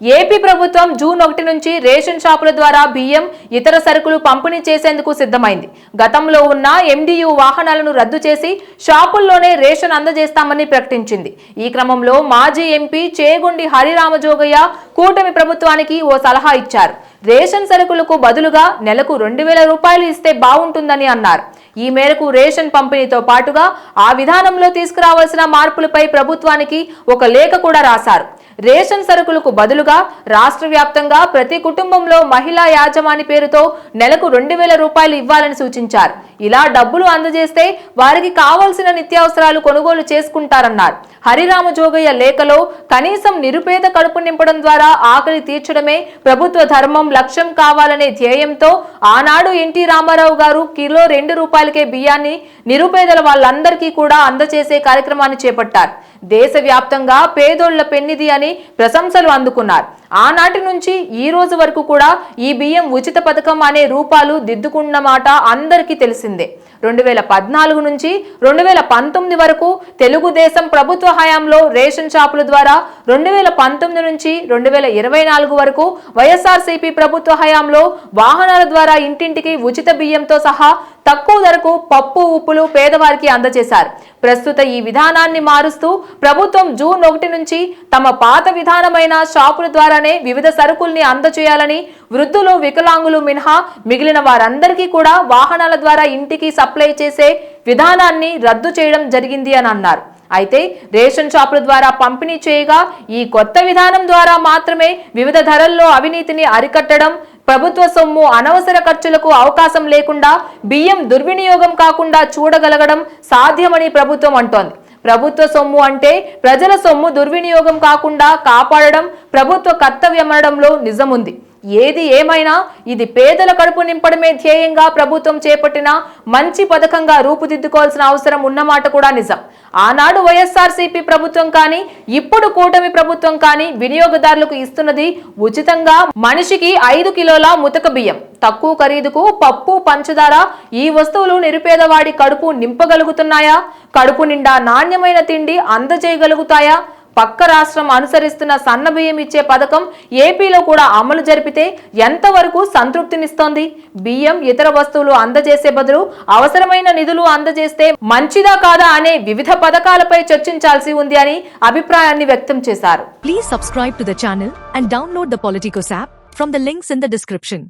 AP ప్రభుత్వం June ఒకటి నుంచి రేషన్ షాపుల ద్వారా బియ్యం ఇతర సరుకులు పంపిణీ చేసేందుకు సిద్ధమైంది. గతంలో ఉన్న ఎండియు వాహనాలను రద్దు చేసి షాపుల్లోనే రేషన్ అందజేస్తామని ప్రకటించింది. ఈ క్రమంలో మాజీ ఎంపీ చేగుండి హరిరామజోగయ్య కూటమి ప్రభుత్వానికి ఓ సలహా ఇచ్చారు. రేషన్ సరుకులకు బదులుగా నెలకు రెండు వేల రూపాయలు ఇస్తే బాగుంటుందని అన్నారు. ఈ మేరకు రేషన్ పంపిణీతో పాటుగా ఆ విధానంలో తీసుకురావాల్సిన మార్పులపై ప్రభుత్వానికి ఒక లేఖ కూడా రాశారు. రేషన్ సరుకులకు బదులుగా రాష్ట్ర వ్యాప్తంగా ప్రతి కుటుంబంలో మహిళా యాజమాని పేరుతో నెలకు రెండు వేల రూపాయలు ఇవ్వాలని సూచించారు. ఇలా డబ్బులు అందజేస్తే వారికి కావాల్సిన నిత్యావసరాలు కొనుగోలు చేసుకుంటారన్నారు. హరిరామ జోగయ్య లేఖలో కనీసం నిరుపేద కడుపు నింపడం ద్వారా ఆకలి తీర్చడమే ప్రభుత్వ ధర్మం లక్ష్యం కావాలనే ధ్యేయంతో ఆనాడు ఎన్టీ రామారావు గారు కిలో రెండు రూపాయలకే బియ్యాన్ని నిరుపేదల వాళ్ళందరికీ కూడా అందజేసే కార్యక్రమాన్ని చేపట్టారు. దేశవ్యాప్తంగా పేదోళ్ళ పెన్నిది అని ప్రశంసలు అందుకున్నారు. ఆనాటి నుంచి ఈ రోజు వరకు కూడా ఈ బియ్యం ఉచిత పథకం అనే రూపాలు దిద్దుకున్న మాట అందరికీ తెలిసిందే. రెండు వేల పద్నాలుగు నుంచి రెండు వేల పంతొమ్మిది వరకు తెలుగుదేశం ప్రభుత్వ హయాంలో రేషన్ షాపుల ద్వారా రెండు వేల పంతొమ్మిది నుంచి రెండు వేల ఇరవై నాలుగు వరకు వైఎస్ఆర్సీపీ ప్రభుత్వ హయాంలో వాహనాల ద్వారా ఇంటింటికి ఉచిత బియ్యంతో సహా తక్కువ ధరకు పప్పు ఉప్పులు పేదవారికి అందజేశారు. ప్రస్తుత ఈ విధానాన్ని మారుస్తూ ప్రభుత్వం జూన్ ఒకటి నుంచి తమ పాత విధానమైన షాపుల ద్వారా ద్వారానే వివిధ సరుకుల్ని అందజేయాలని వృద్ధులు వికలాంగులు మినహా మిగిలిన వారందరికీ కూడా వాహనాల ద్వారా ఇంటికి సప్లై చేసే విధానాన్ని రద్దు చేయడం జరిగింది అని అన్నారు. అయితే రేషన్ షాపుల ద్వారా పంపిణీ చేయగా ఈ కొత్త విధానం ద్వారా మాత్రమే వివిధ ధరల్లో అవినీతిని అరికట్టడం ప్రభుత్వ సొమ్ము అనవసర ఖర్చులకు అవకాశం లేకుండా బియ్యం దుర్వినియోగం కాకుండా చూడగలగడం సాధ్యమని ప్రభుత్వం అంటోంది. ప్రభుత్వ సొమ్ము అంటే ప్రజల సొమ్ము దుర్వినియోగం కాకుండా కాపాడడం ప్రభుత్వ కర్తవ్యమనడంలో నిజముంది. ఏది ఏమైనా ఇది పేదల కడుపు నింపడమే ధ్యేయంగా ప్రభుత్వం చేపట్టిన మంచి పథకంగా రూపుదిద్దుకోవాల్సిన అవసరం ఉన్నమాట కూడా నిజం. ఆనాడు వైఎస్ఆర్సీపీ ప్రభుత్వం కానీ ఇప్పుడు కూటమి ప్రభుత్వం కానీ వినియోగదారులకు ఇస్తున్నది ఉచితంగా మనిషికి ఐదు కిలోల ముతక బియ్యం. తక్కువ ఖరీదుకు పప్పు పంచదార ఈ వస్తువులు నిరుపేదవాడి కడుపు నింపగలుగుతున్నాయా? కడుపు నిండా నాణ్యమైన తిండి అందజేయగలుగుతాయా? పక్క రాష్ట్రం అనుసరిస్తున్న సన్న బియ్యం ఇచ్చే పథకం ఏపీలో కూడా అమలు జరిపితే ఎంతవరకు సంతృప్తినిస్తోంది? బియ్యం ఇతర వస్తువులు అందజేసే బదులు అవసరమైన నిధులు అందజేస్తే మంచిదా కాదా అనే వివిధ పథకాలపై చర్చించాల్సి ఉంది అని అభిప్రాయాన్ని వ్యక్తం చేశారు. Please subscribe to the channel and download the Politicos app from the links in the description